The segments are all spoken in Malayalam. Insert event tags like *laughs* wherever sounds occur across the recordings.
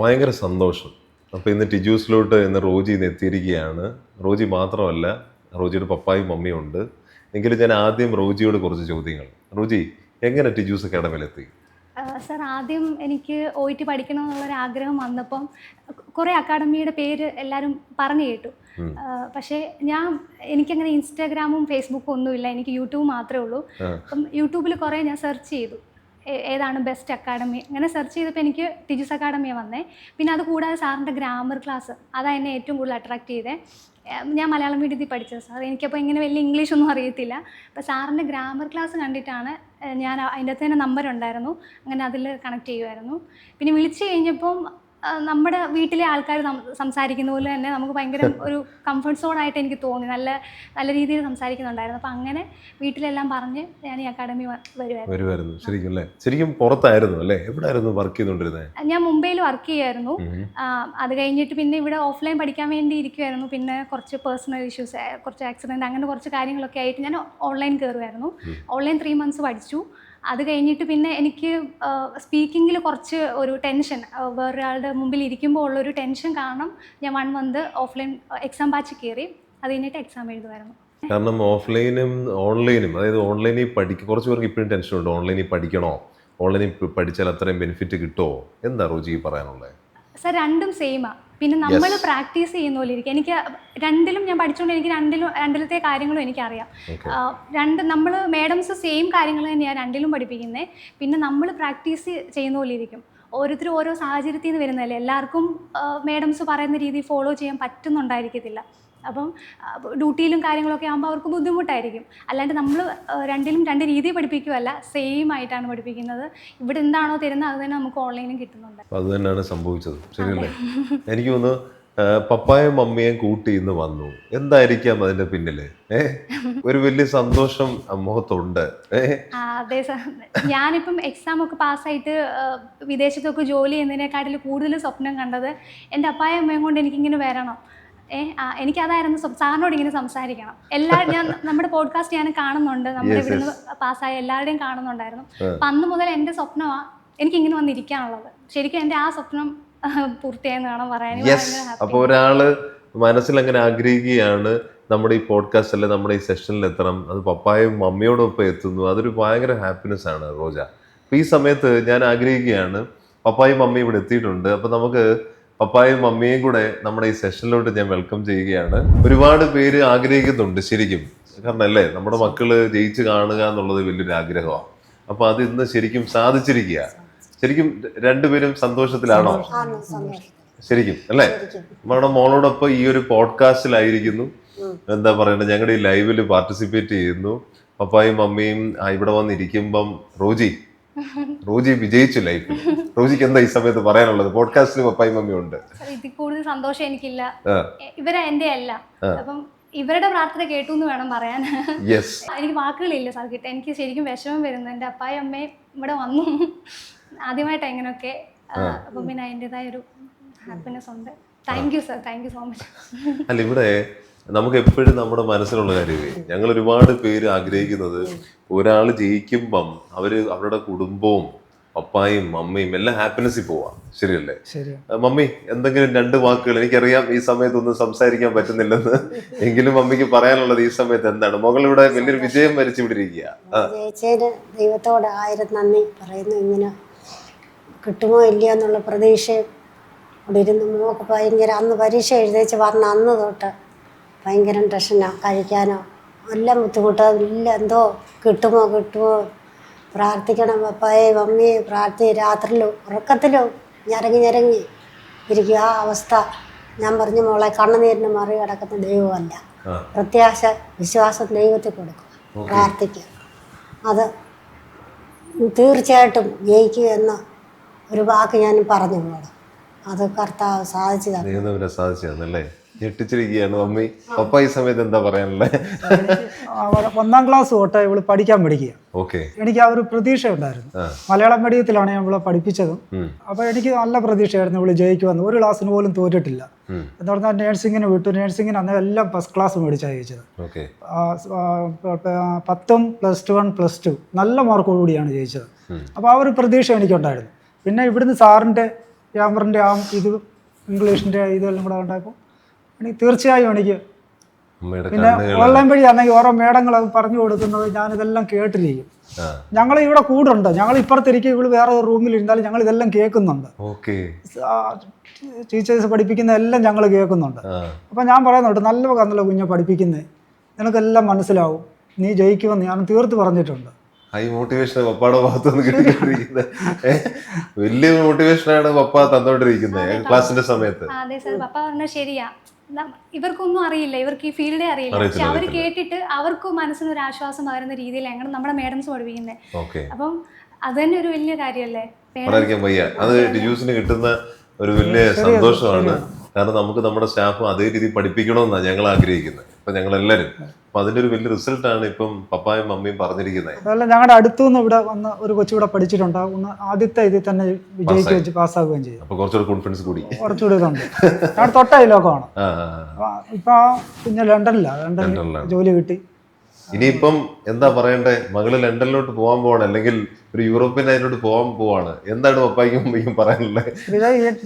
ഭയങ്കര സന്തോഷം. അപ്പോൾ ഇന്ന് ടിജൂസിലോട്ട് ഇന്ന് റോജി ഇന്ന് എത്തിയിരിക്കുകയാണ്. റോജി മാത്രമല്ല റോജിയുടെ പപ്പായും മമ്മിയും ഉണ്ട്. എങ്കിലും ഞാൻ ആദ്യം റോജിയോട് കുറച്ച് ചോദ്യങ്ങൾ. റോജി എങ്ങനെ ടിജൂസ് അക്കാഡമിയിലെത്തി? സർ ആദ്യം എനിക്ക് ഒ ടി പഠിക്കണം എന്നുള്ളൊരു ആഗ്രഹം വന്നപ്പം കുറേ അക്കാഡമിയുടെ പേര് എല്ലാവരും പറഞ്ഞു കേട്ടു. പക്ഷേ ഞാൻ എനിക്കങ്ങനെ ഇൻസ്റ്റാഗ്രാമും ഫേസ്ബുക്കും ഒന്നുമില്ല. എനിക്ക് യൂട്യൂബ് മാത്രമേ ഉള്ളൂ. അപ്പം യൂട്യൂബിൽ കുറേ ഞാൻ സെർച്ച് ചെയ്തു. ഏതാണ് ബെസ്റ്റ് അക്കാഡമി അങ്ങനെ സെർച്ച് ചെയ്തപ്പോൾ എനിക്ക് ടിജിസ് അക്കാഡമിയെ വന്നേ. പിന്നെ അത് കൂടാതെ സാറിന്റെ ഗ്രാമർ ക്ലാസ് അതാണ് എന്നെ ഏറ്റവും കൂടുതൽ അട്രാക്ട് ചെയ്തേ. ഞാൻ മലയാളം മീഡിയത്തിൽ പഠിച്ചത് സാർ എനിക്കപ്പോൾ ഇങ്ങനെ വലിയ ഇംഗ്ലീഷ് ഒന്നും അറിയത്തില്ല. അപ്പോൾ സാറിന്റെ ഗ്രാമർ ക്ലാസ് കണ്ടിട്ടാണ് ഞാൻ അതിന്റെ അകത്ത് തന്നെ നമ്പർ ഉണ്ടായിരുന്നു. അങ്ങനെ അതിൽ കണക്ട് ചെയ്യുമായിരുന്നു പിന്നെ വിളിച്ചു കഴിഞ്ഞപ്പം നമ്മുടെ വീട്ടിലെ ആൾക്കാർ സംസാരിക്കുന്ന പോലെ തന്നെ നമുക്ക് ഭയങ്കര ഒരു കംഫർട്ട് സോൺ ആയിട്ട് എനിക്ക് തോന്നി. നല്ല നല്ല രീതിയിൽ സംസാരിക്കുന്നുണ്ടായിരുന്നു. അപ്പോൾ അങ്ങനെ വീട്ടിലെല്ലാം പറഞ്ഞ് ഞാൻ ഈ അക്കാഡമി വരുമായിരുന്നു ശരിക്കും അല്ലേ? ശരിക്കും പുറത്തായിരുന്നു അല്ലേ? എവിടെയായിരുന്നു വർക്ക് ചെയ്തുകൊണ്ടിരുന്നത് ഞാൻ മുംബൈയിൽ വർക്ക് ചെയ്യുമായിരുന്നു ഉം. അത് കഴിഞ്ഞിട്ട് പിന്നെ ഇവിടെ ഓഫ്ലൈൻ പഠിക്കാൻ വേണ്ടി ഇരിക്കുമായിരുന്നു പിന്നെ കുറച്ച് പേഴ്സണൽ ഇഷ്യൂസ് കുറച്ച് ആക്സിഡന്റ് അങ്ങനെ കുറച്ച് കാര്യങ്ങളൊക്കെ ആയിട്ട് ഞാൻ ഓൺലൈൻ കയറുമായിരുന്നു ഓൺലൈൻ ത്രീ മന്ത്സ് പഠിച്ചു. അത് കഴിഞ്ഞിട്ട് പിന്നെ എനിക്ക് സ്പീക്കിങ്ങിൽ കുറച്ച് ഒരു ടെൻഷൻ വേറൊരാളുടെ മുമ്പിൽ ഇരിക്കുമ്പോൾ ഉള്ളൊരു ടെൻഷൻ കാരണം ഞാൻ one month offline exam batch കയറി അത് കഴിഞ്ഞിട്ട് എക്സാം എഴുതുമായിരുന്നു. കാരണം ഓഫ്ലൈനും ഓൺലൈനും അതായത് ഓൺലൈനിൽ പഠിക്കും കുറച്ച് പേർക്ക് ഇപ്പോഴും ടെൻഷനുണ്ട് ഓൺലൈനിൽ പഠിക്കണോ? ഓൺലൈനിൽ പഠിച്ചാൽ അത്രയും ബെനിഫിറ്റ് കിട്ടുമോ എന്താ റോജി പറയാനുള്ളത് സർ രണ്ടും സെയിമാ പിന്നെ നമ്മൾ പ്രാക്ടീസ് ചെയ്യുന്ന പോലെ ഇരിക്കും. എനിക്ക് രണ്ടിലും ഞാൻ പഠിച്ചുകൊണ്ട് എനിക്ക് രണ്ടിലും രണ്ടിലത്തെ കാര്യങ്ങളും എനിക്കറിയാം. രണ്ട് നമ്മൾ മേഡംസ് സെയിം കാര്യങ്ങൾ തന്നെയാണ് രണ്ടിലും പഠിപ്പിക്കുന്നത് പിന്നെ നമ്മൾ പ്രാക്ടീസ് ചെയ്യുന്ന പോലെ ഇരിക്കും. ഓരോരുത്തരും ഓരോ സാഹചര്യത്തിൽ നിന്ന് വരുന്നതല്ലേ? എല്ലാവർക്കും മേഡംസ് പറയുന്ന രീതി ഫോളോ ചെയ്യാൻ പറ്റുന്നുണ്ടായിരിക്കത്തില്ല. അപ്പം ഡ്യൂട്ടിയിലും കാര്യങ്ങളൊക്കെ ആകുമ്പോൾ അവർക്ക് ബുദ്ധിമുട്ടായിരിക്കും. അല്ലാണ്ട് നമ്മൾ രണ്ടിലും രണ്ട് രീതിയിൽ പഠിപ്പിക്കുകയല്ല സെയിം ആയിട്ടാണ് പഠിപ്പിക്കുന്നത്. ഇവിടെ എന്താണോ തരുന്നത് അത് തന്നെ നമുക്ക് ഓൺലൈനിലും കിട്ടുന്നുണ്ട്. അത് തന്നെയാണ് സംഭവിച്ചത്. ശരിയല്ലേ? *laughs* എനിക്ക് തോന്നുന്നു പപ്പായും മമ്മിയും കൂട്ടി ഇന്ന് വന്നു. എന്തായിരിക്കാം അതിന്റെ പിന്നിൽ? ഏ? ഒരു വലിയ സന്തോഷം മുഖത്തുണ്ട്. അതെ സാർ ഞാനിപ്പം എക്സാം ഒക്കെ പാസ്സായിട്ട് വിദേശത്തൊക്കെ ജോലി ചെയ്യുന്നതിനെക്കാട്ടിൽ കൂടുതൽ സ്വപ്നം കണ്ടത് എന്റെ അപ്പായും അമ്മയും കൊണ്ട് എനിക്കിങ്ങനെ വരണം. എനിക്കതായിരുന്നു അതായിരുന്നു സാറിനോട് ഇങ്ങനെ സംസാരിക്കണം. എല്ലാ ഞാൻ നമ്മുടെ പോഡ്കാസ്റ്റ് ഞാൻ കാണുന്നുണ്ട്. നമ്മുടെ ഇവിടുന്ന് പാസ്സായ എല്ലാവരുടെയും കാണുന്നുണ്ടായിരുന്നു. അപ്പം അന്ന് മുതൽ എന്റെ സ്വപ്നമാണ് എനിക്കിങ്ങനെ വന്നിരിക്കാനുള്ളത്. ശരിക്കും എന്റെ ആ സ്വപ്നം *laughs* പൂർത്തിയായെന്ന് വേണം പറയാൻ. എനിക്ക് ഭയങ്കര ഒരാൾ മനസ്സിൽ അങ്ങനെ ആഗ്രഹിക്കുകയാണ് നമ്മുടെ ഈ പോഡ്കാസ്റ്റ് അല്ലെങ്കിൽ നമ്മുടെ ഈ സെഷനിൽ എത്തണം. അത് പപ്പായും മമ്മിയോടൊപ്പം എത്തുന്നു. അതൊരു ഭയങ്കര ഹാപ്പിനെസ് ആണ് റോജ. അപ്പം ഈ സമയത്ത് ഞാൻ ആഗ്രഹിക്കുകയാണ് പപ്പായും മമ്മിയും ഇവിടെ എത്തിയിട്ടുണ്ട്. അപ്പം നമുക്ക് പപ്പായും മമ്മിയും കൂടെ നമ്മുടെ ഈ സെഷനിലോട്ട് ഞാൻ വെൽക്കം ചെയ്യുകയാണ്. ഒരുപാട് പേര് ആഗ്രഹിക്കുന്നുണ്ട് ശരിക്കും. കാരണം അല്ലേ നമ്മുടെ മക്കൾ ജയിച്ച് കാണുക എന്നുള്ളത് വലിയൊരു ആഗ്രഹമാണ് അപ്പൊ അത് ഇന്ന് ശരിക്കും സാധിച്ചിരിക്കുക. ശരിക്കും രണ്ടുപേരും സന്തോഷത്തിലാണോ? ശരിക്കും അല്ലേ? നമ്മുടെ മോളോടൊപ്പം ഈ ഒരു പോഡ്കാസ്റ്റിലായിരിക്കുന്നു. എന്താ പറയണ്ടത് ഞങ്ങളുടെ ഈ ലൈവിൽ പാർട്ടിസിപ്പേറ്റ് ചെയ്യുന്നു. പപ്പായും മമ്മിയും ഇവിടെ വന്നിരിക്കുമ്പം റോജി റോജി വിജയിച്ചു ലൈഫിൽ. റോജിക്ക് എന്താ ഈ സമയത്ത് പറയാനുള്ളത്? പോഡ്കാസ്റ്റിൽ പപ്പായും മമ്മിയും ഉണ്ട്. ഇതിൽ കൂടുതൽ സന്തോഷം എനിക്കില്ല. ഇവരെ എന്റെ അല്ല. അപ്പം ഇവരുടെ പ്രാർത്ഥന കേട്ടു എന്ന് വേണം പറയാൻ. യെസ് എനിക്ക് വാക്കുകളില്ല സാർ കിട്ടാൻ. എനിക്ക് ശരിക്കും വിഷമം വരുന്നു. എന്റെ അപ്പായും അമ്മയും ഇവിടെ വന്നു. ആദ്യമായിട്ട് എങ്ങനെയൊക്കെ അപ്പം പിന്നെ അതിന്റെതായ ഒരു ഹാപ്പിനെസ് ഉണ്ട്. Thank you sir thank you so much അല്ല ഇവിടെ നമുക്ക് എപ്പോഴും നമ്മുടെ മനസ്സിലുള്ള കാര്യമേ. ഞങ്ങൾ ഒരുപാട് പേര് ആഗ്രഹിക്കുന്നത് ഒരാൾ ജയിക്കുമ്പം അവർ അവരുടെ കുടുംബവും പപ്പായും മമ്മിയും എല്ലാം ഹാപ്പിനെസ്സിൽ പോവാം. ശരിയല്ലേ? ശരി മമ്മി എന്തെങ്കിലും രണ്ട് വാക്കുകൾ എനിക്കറിയാം ഈ സമയത്തൊന്നും സംസാരിക്കാൻ പറ്റുന്നില്ലെന്ന്. എങ്കിലും മമ്മിക്ക് പറയാനുള്ളത് ഈ സമയത്ത് എന്താണ്? മകൾ ഇവിടെ വലിയൊരു വിജയം വരച്ചു വിട്ടിരിക്കുക. ദൈവത്തോട് ആയിരം നന്ദി പറയുന്നു. ഇങ്ങനെ കിട്ടുമോ ഇല്ലയോ എന്നുള്ള പ്രതീക്ഷയും ഇവിടെ ഇരുന്ന് മോക്ക് ഭയങ്കര അന്ന് പരീക്ഷ എഴുതേച്ച് വന്ന അന്ന് തൊട്ട് ഭയങ്കര ടെൻഷനാണ് കഴിക്കാനോ? എല്ലാം ബുദ്ധിമുട്ടോ? ഇല്ല എന്തോ കിട്ടുമോ? കിട്ടുമോ? പ്രാർത്ഥിക്കണം അപ്പയെ മമ്മിയെ പ്രാർത്ഥി. രാത്രിയിലും ഉറക്കത്തിലും ഞരങ്ങി ഞരങ്ങി ഇരിക്കുക ആ അവസ്ഥ ഞാൻ പറഞ്ഞു മോളെ കണ്ണുനീരിന് മറികടക്കുന്ന ദൈവമല്ല. പ്രത്യാശ വിശ്വാസം ദൈവത്തിൽ കൊടുക്കുക. പ്രാർത്ഥിക്കുക. അത് തീർച്ചയായിട്ടും ജയിക്കുക എന്ന ഒരു വാക്ക് ഞാൻ പറഞ്ഞു മോളെ. അത് കർത്താവ് സാധിച്ചു തന്നെ ദൈവം തമ്മിലെ സാധിച്ചതല്ലേ ഞെട്ടിച്ചിരിക്കുകയാണ് മമ്മി. പപ്പ ഈ സമയത്ത് എന്താ പറയാനുള്ളത് ഒന്നാം ക്ലാസ് തൊട്ട് ഇവൾ പഠിക്കാൻ പഠിക്കുക. ഓക്കെ. എനിക്ക് ആ ഒരു പ്രതീക്ഷ ഉണ്ടായിരുന്നു. മലയാളം മീഡിയത്തിലാണ് ഞാൻ ഇവളെ പഠിപ്പിച്ചതും. അപ്പൊ എനിക്ക് നല്ല പ്രതീക്ഷയായിരുന്നു ഇവൾ ജയിക്കുമെന്ന് ഒരു ക്ലാസ്സിന് പോലും തോറ്റിട്ടില്ല. എന്ന് പറഞ്ഞാൽ നേഴ്സിങ്ങിന് വിട്ടു. നേഴ്സിങ്ങിന് അന്ന് എല്ലാം ഫസ്റ്റ് ക്ലാസ് മേടിച്ചാണ് ജയിച്ചത്. പത്തും plus two one plus two നല്ല മാർക്കോടുകൂടിയാണ് ജയിച്ചത്. അപ്പൊ അപ്പോൾ ആ ഒരു പ്രതീക്ഷ എനിക്കുണ്ടായിരുന്നു. പിന്നെ ഇവിടുന്ന് സാറിന്റെ ക്യാമറിന്റെ ആ ഇത് ഇംഗ്ലീഷിന്റെ ഇതെല്ലാം കൂടെ ഉണ്ടായപ്പോൾ എനിക്ക് തീർച്ചയായും എനിക്ക്. പിന്നെ ഓൺലൈൻ വഴി ആണെങ്കിൽ ഓരോ മേടങ്ങൾ പറഞ്ഞു കൊടുക്കുന്നത് ഞാനിതെല്ലാം കേട്ടിരിക്കും. ഞങ്ങൾ ഇവിടെ കൂടുണ്ട്. ഞങ്ങൾ ഇപ്പുറത്തിരിക്കും ഇവിടെ വേറെ റൂമിൽ ഇരുന്നാലും ഞങ്ങൾ ഇതെല്ലാം കേൾക്കുന്നുണ്ട്. ഓക്കെ. ടീച്ചേഴ്സ് പഠിപ്പിക്കുന്ന എല്ലാം ഞങ്ങൾ കേൾക്കുന്നുണ്ട്. അപ്പൊ ഞാൻ പറയുന്നുണ്ട് നല്ല കന്നല്ല കുഞ്ഞെ പഠിപ്പിക്കുന്നത് നിനക്കെല്ലാം മനസ്സിലാവും. നീ ജയിക്കുമെന്ന് ഞാൻ തീർത്ത് പറഞ്ഞിട്ടുണ്ട്. ഹൈ മോട്ടിവേഷൻ പപ്പയുടെ ഭാഗത്തുനിന്ന് കിട്ടിക്കൊണ്ടിരിക്കുന്നത്? വലിയ മോട്ടിവേഷനാണ് പപ്പ തന്നോണ്ടിരിക്കുന്നത് ക്ലാസ്സിന്റെ സമയത്ത്. അതെ സാർ. പപ്പ പറഞ്ഞാൽ ശരിയാ. ഇവർക്കൊന്നും അറിയില്ല. ഇവർക്ക് ഈ ഫീൽഡേ അറിയില്ല. പക്ഷെ അവർ കേട്ടിട്ട് അവർക്ക് മനസ്സിന് ഒരു ആശ്വാസം പകരുന്ന രീതിയിലാണ് നമ്മുടെ മേഡംസ് പഠിപ്പിക്കുന്നത് ഓക്കെ. അപ്പം അത് തന്നെ ഒരു വലിയ കാര്യമല്ലേ? വയ്യ. അത് കിട്ടുന്ന ഒരു വലിയ സന്തോഷമാണ്. കാരണം നമുക്ക് നമ്മുടെ സ്റ്റാഫ് അതേ രീതിയിൽ പഠിപ്പിക്കണമെന്നാണ് ഞങ്ങൾ ആഗ്രഹിക്കുന്നത്. ഇപ്പൊ ഞങ്ങൾ എല്ലാവരും അപ്പൊ അതിന്റെ ഒരു വലിയ റിസൾട്ട് ആണ് ഇപ്പം പപ്പായും മമ്മിയും പറഞ്ഞിരിക്കുന്നത്. അതല്ല ഞങ്ങളുടെ അടുത്തുനിന്ന് ഇവിടെ വന്ന് ഒരു കൊച്ചിവിടെ പഠിച്ചിട്ടുണ്ട്. ഒന്ന് ആദ്യത്തെ ഇതിൽ തന്നെ വിജയിച്ച് വെച്ച് പാസ്സാവുകയും ചെയ്തു. അപ്പൊ കുറച്ചുകൂടെ കോൺഫിഡൻസ് കൂടി. കുറച്ചുകൂടി ഇതുണ്ട്. ഞങ്ങളുടെ തൊട്ട അയലോക്കമാണ് ഇപ്പൊ പിന്നെ ലണ്ടനിലാണ് ലണ്ടനിൽ ജോലി കിട്ടി. ഇനിയിപ്പം എന്താ പറയണ്ടേ? മകൾ ലണ്ടനിലോട്ട് പോകാൻ പോവാണ്. അല്ലെങ്കിൽ ഒരു യൂറോപ്യൻ അതിലോട്ട് പോകാൻ പോവാണ്. എന്താണ് പപ്പായ്ക്കും പറയാനുള്ളത്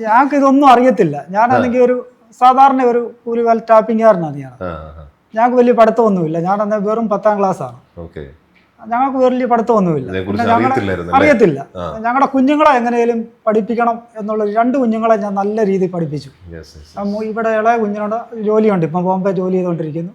ഞങ്ങൾക്ക് ഇതൊന്നും അറിയത്തില്ല. ഞാനാണെങ്കിൽ ഒരു സാധാരണ ഒരു കൂലിവാൽ ടാപ്പിംഗുകാരനാണ് ഞാൻ ഞങ്ങൾക്ക് വലിയ പഠിത്തമൊന്നുമില്ല. ഞാൻ അന്ന് വെറും പത്താം ക്ലാസ് ആണ് ഞങ്ങൾക്ക് വലിയ പഠിത്തമൊന്നുമില്ല. അറിയത്തില്ല. ഞങ്ങളുടെ കുഞ്ഞുങ്ങളെ എങ്ങനെയും പഠിപ്പിക്കണം എന്നുള്ള രണ്ട് കുഞ്ഞുങ്ങളെ ഞാൻ നല്ല രീതിയിൽ പഠിപ്പിച്ചു. ഇവിടെ ഇളയ കുഞ്ഞിനോട് ജോലിയുണ്ട്. ഇപ്പം ബോംബെ ജോലി ചെയ്തുകൊണ്ടിരിക്കുന്നു.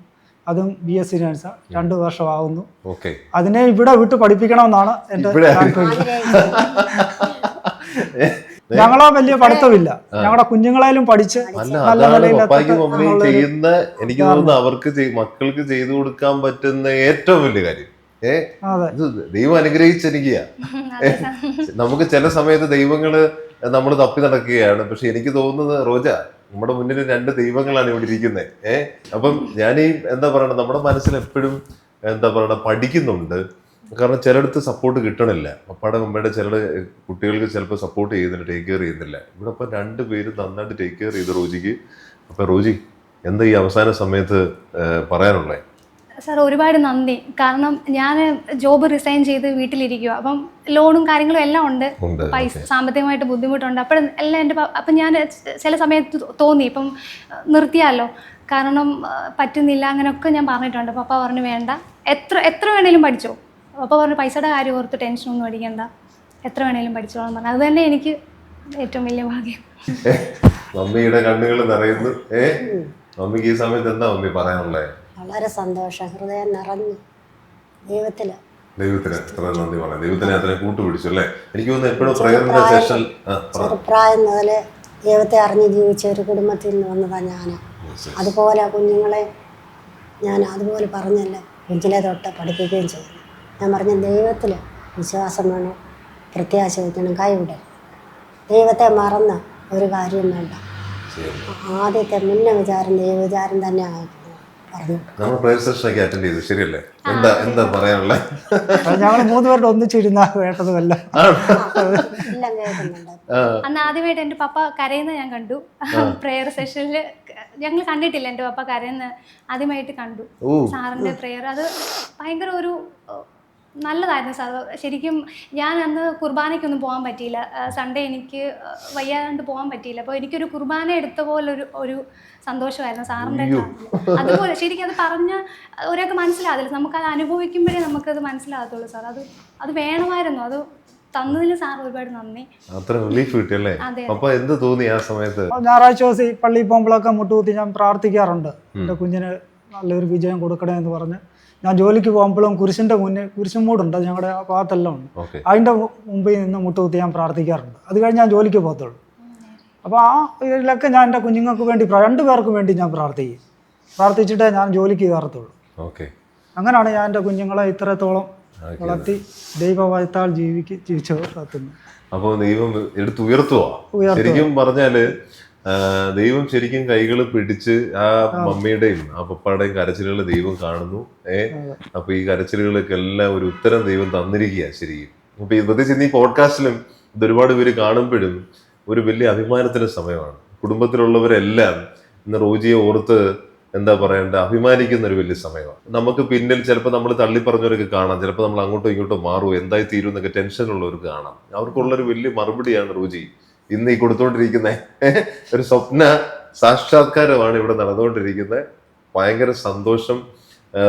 അതും ബി എസ് സി നേഴ്സ് രണ്ടു വർഷമാകുന്നു ഓക്കെ. അതിനെ ഇവിടെ വിട്ട് പഠിപ്പിക്കണമെന്നാണ് എന്റെ ഇവിടെ? താല്പര്യം. *laughs* ഞങ്ങളോ വലിയ പഠിത്തമില്ല. ഞങ്ങളുടെ കുഞ്ഞുങ്ങളായാലും പഠിച്ച് നല്ല നിലയിൽ ചെയ്യുന്ന എനിക്ക് തോന്നുന്നു അവർക്ക് മക്കൾക്ക് ചെയ്തു കൊടുക്കാൻ പറ്റുന്ന ഏറ്റവും വലിയ കാര്യം. ദൈവം അനുഗ്രഹിച്ചിരിക്കുക നമുക്ക് ചില സമയത്ത് ദൈവങ്ങൾ നമ്മൾ തപ്പി നടക്കുകയാണ്. പക്ഷെ എനിക്ക് തോന്നുന്നത് റോജ നമ്മുടെ മുന്നിൽ രണ്ട് ദൈവങ്ങളാണ് ഇവിടെ ഇരിക്കുന്നത് ഏ? അപ്പം ഞാൻ ഈ എന്താ പറയണ നമ്മുടെ മനസ്സിൽ എപ്പോഴും എന്താ പറയണ പഠിക്കുന്നുണ്ട്. കാരണം ചിലയിടത്ത് സപ്പോർട്ട് കിട്ടണില്ല. പപ്പയുടെ മമ്മയുടെ ചില കുട്ടികൾക്ക് ചിലപ്പോൾ സപ്പോർട്ട് ചെയ്യുന്നില്ല ടേക്ക് കെയർ ചെയ്യുന്നില്ല. ഇവിടെ ഇപ്പം രണ്ട് പേര് നന്നായിട്ട് ടേക്ക് കെയർ ചെയ്ത് റോജിക്ക്. അപ്പം റോജി എന്താ ഈ അവസാന സമയത്ത് പറയാനുള്ളത് സാർ ഒരുപാട് നന്ദി. കാരണം ഞാൻ ജോബ് റിസൈൻ ചെയ്ത് വീട്ടിലിരിക്കുക അപ്പം ലോണും കാര്യങ്ങളും എല്ലാം ഉണ്ട്. പൈസ സാമ്പത്തികമായിട്ട് ബുദ്ധിമുട്ടുണ്ട്. അപ്പം എല്ലാം എന്റെ അപ്പം ഞാൻ ചില സമയത്ത് തോന്നി. ഇപ്പം നിർത്തിയാലോ? കാരണം പറ്റുന്നില്ല അങ്ങനെയൊക്കെ ഞാൻ പറഞ്ഞിട്ടുണ്ട്. പപ്പ പറഞ്ഞു വേണ്ട. എത്ര എത്ര വേണേലും പഠിച്ചോ? പപ്പ പറഞ്ഞു പൈസയുടെ കാര്യം ഓർത്ത് ടെൻഷനൊന്നും അടിക്കണ്ട. എത്ര വേണേലും പഠിച്ചോളാം പറഞ്ഞു. അത് തന്നെ എനിക്ക് ഏറ്റവും വലിയ ഭാഗ്യം. മമ്മിയുടെ കണ്ണുകൾ നിറയുന്നു. ഏ? മമ്മിക്ക് ഈ സമയത്ത് എന്താ മമ്മി പറയാനുള്ളത് വളരെ സന്തോഷം. ഹൃദയം നിറഞ്ഞു. ദൈവത്തിൽ ദൈവത്തിന് എത്ര നന്ദി പറയാം. ദൈവത്തിനെ അത്ര കൂട്ടുപിടിച്ചു അല്ലേ? എനിക്ക് തോന്നുന്നു എപ്പോഴും പ്രേരണ സെഷൻ ചെറുപ്രായം മുതൽ ദൈവത്തെ അറിഞ്ഞ് ജീവിച്ച ഒരു കുടുംബത്തിൽ നിന്ന് വന്നതാണ് ഞാൻ അതുപോലെ കുഞ്ഞുങ്ങളെ ഞാൻ അതുപോലെ പറഞ്ഞല്ല കുഞ്ഞിലെ തൊട്ട് പഠിപ്പിക്കുകയും ചെയ്യുന്നു ഞാൻ പറഞ്ഞ ദൈവത്തിൽ വിശ്വാസം വേണം പ്രത്യാശ വയ്ക്കണം കൈവിടരുത് ദൈവത്തെ മറന്ന് ഒരു കാര്യം വേണ്ട. ആദ്യത്തെ മുന്ന വിചാരം ദൈവവിചാരം തന്നെ ആയിരുന്നു. നമ്മൾ പ്രയർ സെഷനൊക്കെ അറ്റൻഡ് ചെയ്തു. ശരിയല്ലേ? എന്താ എന്താ പറയാനുള്ളത് ഞങ്ങൾ മൂന്ന് പേരുടെ ഒന്നിച്ചിരുന്ന കേട്ടതുമല്ല അന്ന് ആദ്യമായിട്ട് എന്റെ പപ്പ കരയുന്ന ഞാൻ കണ്ടു. പ്രെയർ സെഷനിൽ ഞങ്ങൾ കണ്ടിട്ടില്ല എന്റെ പപ്പ കരയുന്ന ആദ്യമായിട്ട് കണ്ടു. സാറിന്റെ പ്രേയർ അത് ഭയങ്കര ഒരു നല്ലതായിരുന്നു സാർ. ശരിക്കും ഞാൻ അന്ന് കുർബാനയ്ക്കൊന്നും പോകാൻ പറ്റിയില്ല. സൺഡേ എനിക്ക് വയ്യാണ്ട് പോകാൻ പറ്റിയില്ല. അപ്പോൾ എനിക്കൊരു കുർബാന എടുത്ത പോലെ ഒരു ഒരു സന്തോഷമായിരുന്നു സാറിന്റെ അതുപോലെ ശരിക്കും അത് പറഞ്ഞ ഒരാൾക്ക് മനസ്സിലാകില്ല നമുക്കത് അനുഭവിക്കുമ്പോഴേ നമുക്കത് മനസ്സിലാകത്തുള്ളൂ സാർ. അത് അത് വേണമായിരുന്നു. അത് തന്നതിന് സാർ ഒരുപാട് നന്ദി. അത്ര റിലീഫ് കിട്ടിയല്ലേ. അപ്പൊ എന്ത് തോന്നി ആ സമയത്ത്? ഞായറാഴ്ച ദിവസം ഈ പള്ളിയിൽ പോകുമ്പോഴൊക്കെ മുട്ടുകുത്തി ഞാൻ പ്രാർത്ഥിക്കാറുണ്ട്. എന്റെ കുഞ്ഞിന് നല്ലൊരു വിജയം കൊടുക്കണേ എന്ന് പറഞ്ഞ്. ഞാൻ ജോലിക്ക് പോകുമ്പോഴും കുരിശിന്റെ മുന്നേ കുരിശും മൂടുണ്ട് അത് ഞങ്ങളുടെ ആ ഭാഗത്തെല്ലാം ഉണ്ട്. അതിന്റെ അതിന്റെ മുമ്പിൽ നിന്ന് മുട്ടുകുത്തി ഞാൻ പ്രാർത്ഥിക്കാറുണ്ട്. അത് കഴിഞ്ഞ് ഞാൻ ജോലിക്ക് പോകത്തുള്ളൂ. അപ്പോൾ ആ ഇതിലൊക്കെ ഞാൻ എന്റെ കുഞ്ഞുങ്ങൾക്ക് വേണ്ടി രണ്ടു പേർക്ക് വേണ്ടി ഞാൻ പ്രാർത്ഥിക്കും. പ്രാർത്ഥിച്ചിട്ടേ ഞാൻ ജോലിക്ക് കയറത്തുള്ളൂ. ഓക്കെ. അങ്ങനെയാണ് ഞാൻ എന്റെ കുഞ്ഞുങ്ങളെ ഇത്രത്തോളം വളർത്തി ദൈവവായത്താൽ ജീവിക്ക് ജീവിച്ചു അപ്പോൾ ദൈവം എടുത്തുയർത്തുവാ. ഉയർത്തുവാ. ശരിക്കും പറഞ്ഞാൽ ദൈവം ശരിക്കും കൈകൾ പിടിച്ച് ആ മമ്മിയുടെയും ആ പപ്പയുടെയും കരച്ചിലുകൾ ദൈവം കാണുന്നു. ഏ അപ്പൊ ഈ കരച്ചിലുകൾക്ക് എല്ലാം ഒരു ഉത്തരം ദൈവം തന്നിരിക്കുക ശരിക്കും. അപ്പൊ ഈ പ്രത്യേകിച്ച് ഇന്ന് ഈ പോഡ്കാസ്റ്റിലും ഇത് ഒരുപാട് പേര് കാണുമ്പോഴും ഒരു വലിയ അഭിമാനത്തിന്റെ സമയമാണ്. കുടുംബത്തിലുള്ളവരെല്ലാം ഇന്ന് റോജിയെ ഓർത്ത് എന്താ പറയണ്ട അഭിമാനിക്കുന്ന ഒരു വലിയ സമയമാണ്. നമുക്ക് പിന്നിൽ ചിലപ്പോൾ നമ്മൾ തള്ളി പറഞ്ഞവരൊക്കെ കാണാം. ചിലപ്പോൾ നമ്മൾ അങ്ങോട്ടോ ഇങ്ങോട്ടോ മാറുമോ എന്തായി തീരും എന്നൊക്കെ ടെൻഷനുള്ളവർക്ക് കാണാം. അവർക്കുള്ളൊരു വലിയ മറുപടിയാണ് റോജി ഇന്ന് ഈ കൊടുത്തുകൊണ്ടിരിക്കുന്ന ഒരു സ്വപ്ന സാക്ഷാത്കാരമാണ് ഇവിടെ നടന്നുകൊണ്ടിരിക്കുന്നത് ഭയങ്കര സന്തോഷം.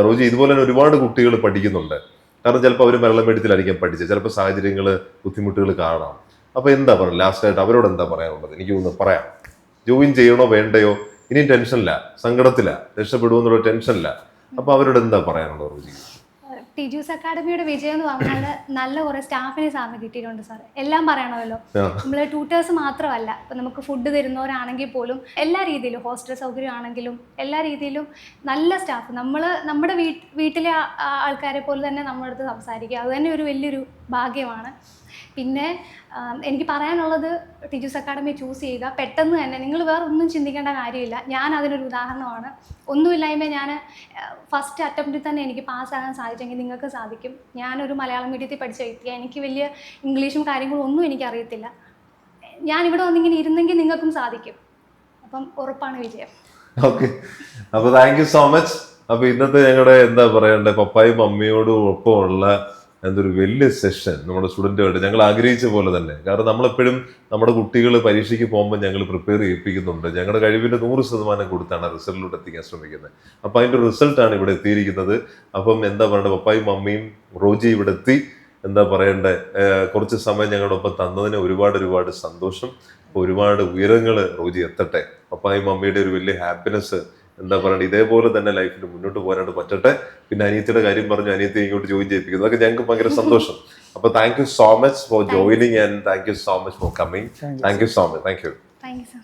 റോജി ഇതുപോലെ തന്നെ ഒരുപാട് കുട്ടികൾ പഠിക്കുന്നുണ്ട്. കാരണം ചിലപ്പോൾ അവർ മരണമേടത്തിലായിരിക്കാം പഠിച്ചത്. ചിലപ്പോൾ സാഹചര്യങ്ങൾ ബുദ്ധിമുട്ടുകൾ കാണാം. അപ്പൊ എന്താ പറയുക ലാസ്റ്റ് ആയിട്ട് അവരോട് എന്താ പറയാനുള്ളത്? എനിക്ക് ഒന്ന് പറയാം. ജോയിൻ ചെയ്യണോ വേണ്ടയോ? ഇനിയും ടെൻഷനില്ല. സങ്കടത്തില്ല രക്ഷപ്പെടുമോ എന്നുള്ള ടെൻഷനില്ല. അപ്പൊ അവരോട് എന്താ പറയാനുള്ളത് റോജി? ടീച്ചേഴ്സ് അക്കാഡമിയുടെ വിജയം എന്ന് പറഞ്ഞാൽ നല്ല കുറേ സ്റ്റാഫിനെ സാറിന് കിട്ടിയിട്ടുണ്ട് സാർ എല്ലാം പറയണമല്ലോ. നമ്മൾ ട്യൂട്ടേഴ്സ് മാത്രമല്ല. ഇപ്പം നമുക്ക് ഫുഡ് തരുന്നവരാണെങ്കിൽ പോലും എല്ലാ രീതിയിലും ഹോസ്റ്റൽ സൗകര്യം ആണെങ്കിലും എല്ലാ രീതിയിലും നല്ല സ്റ്റാഫ് നമ്മൾ നമ്മുടെ വീട്ടിലെ ആൾക്കാരെ പോലെ തന്നെ നമ്മുടെ അടുത്ത് സംസാരിക്കുക. അത് തന്നെ ഒരു വലിയൊരു ഭാഗ്യമാണ്. പിന്നെ എനിക്ക് പറയാനുള്ളത് ടീച്ചേഴ്സ് അക്കാഡമി ചൂസ് ചെയ്യുക പെട്ടെന്ന് തന്നെ നിങ്ങൾ വേറെ ഒന്നും ചിന്തിക്കേണ്ട കാര്യമില്ല. ഞാൻ അതിനൊരു ഉദാഹരണമാണ്. ഒന്നുമില്ലായ്മ ഞാൻ ഫസ്റ്റ് അറ്റംപ്റ്റിൽ തന്നെ എനിക്ക് പാസ്സാകാൻ സാധിച്ചെങ്കിൽ നിങ്ങൾക്ക് സാധിക്കും. ഞാനൊരു മലയാളം മീഡിയത്തിൽ പഠിച്ച വ്യക്തിയാണ്. എനിക്ക് വലിയ ഇംഗ്ലീഷും കാര്യങ്ങളും ഒന്നും എനിക്കറിയത്തില്ല. ഞാൻ ഇവിടെ വന്നിങ്ങനെ ഇരുന്നെങ്കിൽ നിങ്ങൾക്കും സാധിക്കും. അപ്പം ഉറപ്പാണ് വിജയം. ഓക്കെ അപ്പോൾ താങ്ക് യു സോ മച്ച് അപ്പോൾ ഇന്നത്തെ ഞങ്ങളുടെ എന്താ പറയണ്ടേ പപ്പായും മമ്മിയോടും ഒപ്പമുള്ള എന്തൊരു വലിയ സെഷൻ നമ്മുടെ സ്റ്റുഡന്റുമായിട്ട് ഞങ്ങൾ ആഗ്രഹിച്ച പോലെ തന്നെ. കാരണം നമ്മളെപ്പോഴും നമ്മുടെ കുട്ടികൾ പരീക്ഷയ്ക്ക് പോകുമ്പോൾ ഞങ്ങൾ പ്രിപ്പയർ ചെയ്യിപ്പിക്കുന്നുണ്ട്. ഞങ്ങളുടെ കഴിവിന്റെ നൂറ് ശതമാനം കൊടുത്താണ് റിസൾട്ടിലോട്ട് എത്തിക്കാൻ ശ്രമിക്കുന്നത്. അപ്പോൾ അതിന്റെ റിസൾട്ടാണ് ഇവിടെ എത്തിയിരിക്കുന്നത്. അപ്പം എന്താ പറയേണ്ടത്? പപ്പായും മമ്മിയും റോജി ഇവിടെ എത്തി. എന്താ പറയണ്ടേ കുറച്ച് സമയം ഞങ്ങളുടെ ഒപ്പം തന്നതിന് ഒരുപാട് ഒരുപാട് സന്തോഷം. ഒരുപാട് ഉയരങ്ങൾ റോജി എത്തട്ടെ. പപ്പായും മമ്മിയുടെ ഒരു വലിയ ഹാപ്പിനെസ് എന്താ പറയുക ഇതേപോലെ തന്നെ ലൈഫിൽ മുന്നോട്ട് പോകാനായിട്ട് പറ്റട്ടെ. പിന്നെ അനിയത്തിയുടെ കാര്യം പറഞ്ഞു അനിയത്തി ഇങ്ങോട്ട് ജോയിൻ ചെയ്യിപ്പിക്കുന്നു. അതൊക്കെ ഞങ്ങൾക്ക് ഭയങ്കര *laughs* സന്തോഷം. അപ്പൊ thank you so much for joining and thank you so much for coming thank you so much thank you thank you sir